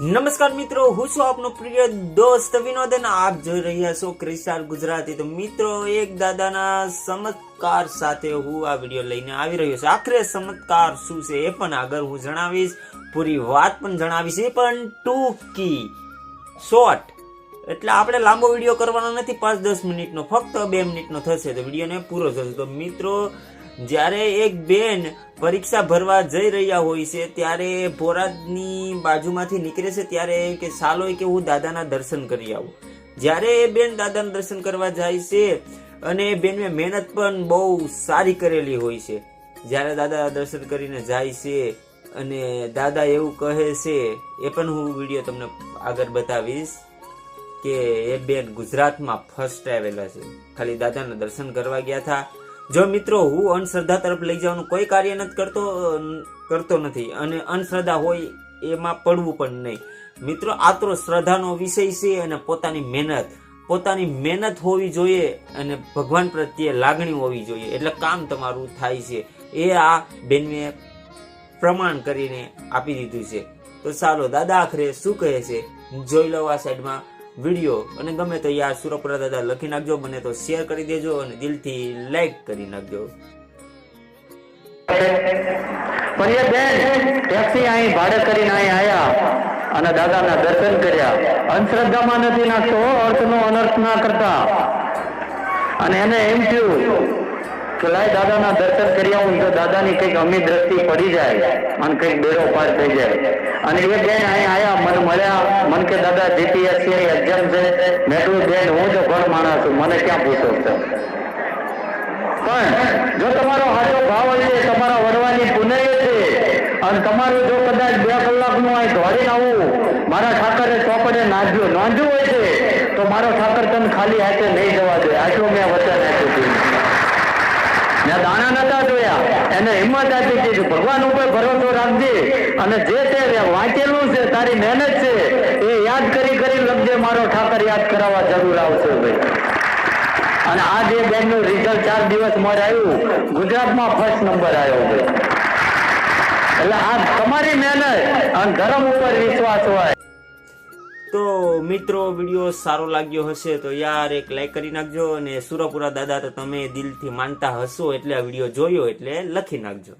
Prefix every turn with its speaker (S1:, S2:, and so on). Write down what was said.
S1: નમસ્કાર મિત્રો, હું છું આપનો પ્રિય દોસ્ત વિનોદન આપ જોઈ રહ્યા છો ક્રિસ્ટાર ગુજરાતી. તો મિત્રો, એક દાદાના ચમત્કાર સાથે હું આ વીડિયો લઈને આવી રહ્યો છું. આખરે ચમત્કાર શું છે એ પણ આગળ હું જણાવીશ. પૂરી વાત પણ જણાવીશ. એ પણ ટૂંકી શોર્ટ એટલે આપણે લાંબો વીડિયો કરવાનો નથી. પાંચ દસ મિનિટનો, ફક્ત બે મિનિટનો થશે તો વિડીયોને પૂરો થશે. તો મિત્રો જ્યારે એક બેન પરીક્ષા ભરવા જઈ રહ્યા હોય છે, ત્યારે ભોરાજની બાજુમાંથી નીકળે છે, ત્યારે કે સાલો કે હું દાદાના દર્શન કરી આવું. જ્યારે એ બેન દાદાના દર્શન કરવા જાય છે અને એ બેન મહેનત પણ બહુ સારી કરેલી હોય છે. જ્યારે દાદા દર્શન કરીને જાય છે અને દાદા એવું કહે છે, એ પણ હું વીડિયો તમને આગળ બતાવીશ કે એ બેન ગુજરાતમાં ફર્સ્ટ આવેલા છે. ખાલી દાદાના દર્શન કરવા ગયા હતા જો મિત્રો, હું અંધશ્રદ્ધા તરફ લઈ જવાનું કોઈ કાર્ય નથી કરતો કરતો નથી. અને અંધશ્રદ્ધા હોય એમાં પડવું પણ નહીં. મિત્રો, આ તો શ્રદ્ધાનો વિષય છે અને પોતાની મહેનત. પોતાની મહેનત હોવી જોઈએ અને ભગવાન પ્રત્યે લાગણી હોવી જોઈએ. એટલે કામ તમારું થાય છે. એ આ બેનને પ્રમાણ કરીને આપી દીધું છે. તો ચાલો દાદા આખરે શું કહે છે? જોઈ લો આ સાઈડમાં. વીડિયો અને ગમે તો યાર સુરપુરા દાદા લખી નાખજો, મને તો શેર કરી દેજો અને દિલથી લાઈક કરી નાખજો.
S2: ભાડે કરીને અહીં અને દાદાના દર્શન કર્યા. અંધશ્રદ્ધામાં નથી નાખતો અર્થનો અનર્થ ના કરતા. અને એને એમ થયું કે લાય દાદાના દર્શન કર્યા હું તો દાદાની કંઈક અમી દ્રષ્ટિ પડી જાય અને કંઈક બેડો પાર થઈ જાય. અને એ બેન અહીંયા આવ્યા મને મળ્યા, મને કે, દાદા જીપીએસસી એક્ઝામ છે. મેં કહ્યું બેન, હું તો ભણ માણસ છું, મને ક્યાં પૂછો છો? પણ જો તમારો હાજો ભાવ હશે તમારા વડવાની પુનઃ છે. અને તમારું જો કદાચ બે કલાકનું અહીં ધોરી આવું, મારા ઠાકરે ચોપડે નાંધ્યું નાંધ્યું હોય છે, તો મારો ઠાકર તને ખાલી હાથે નહીં જવા દે. આટલું મેં વચન આપ્યું મેં દાણા એને હિંમત આપી કે ભગવાન ઉપર ભરોસો રાખજે. અને જે તે વાંચેલું છે, તારી મહેનત છે, એ યાદ કરી કરી લખજે, મારો ઠાકર યાદ કરાવવા જરૂર આવશે ભાઈ. અને આ જે બેનનું રિઝલ્ટ ચાર દિવસ મારે આવ્યું, ગુજરાતમાં ફર્સ્ટ નંબર આવ્યો ભાઈ. એટલે આ તમારી મહેનત અને ધર્મ ઉપર વિશ્વાસ હોય.
S1: તો મિત્રો, વીડિયો સારો લાગ્યો હશે તો યાર એક લાઈક કરી નાખજો અને સુરપુરા દાદા તો તમે દિલથી માનતા હશો એટલે આ વીડિયો જોયો એટલે લખી નાખજો.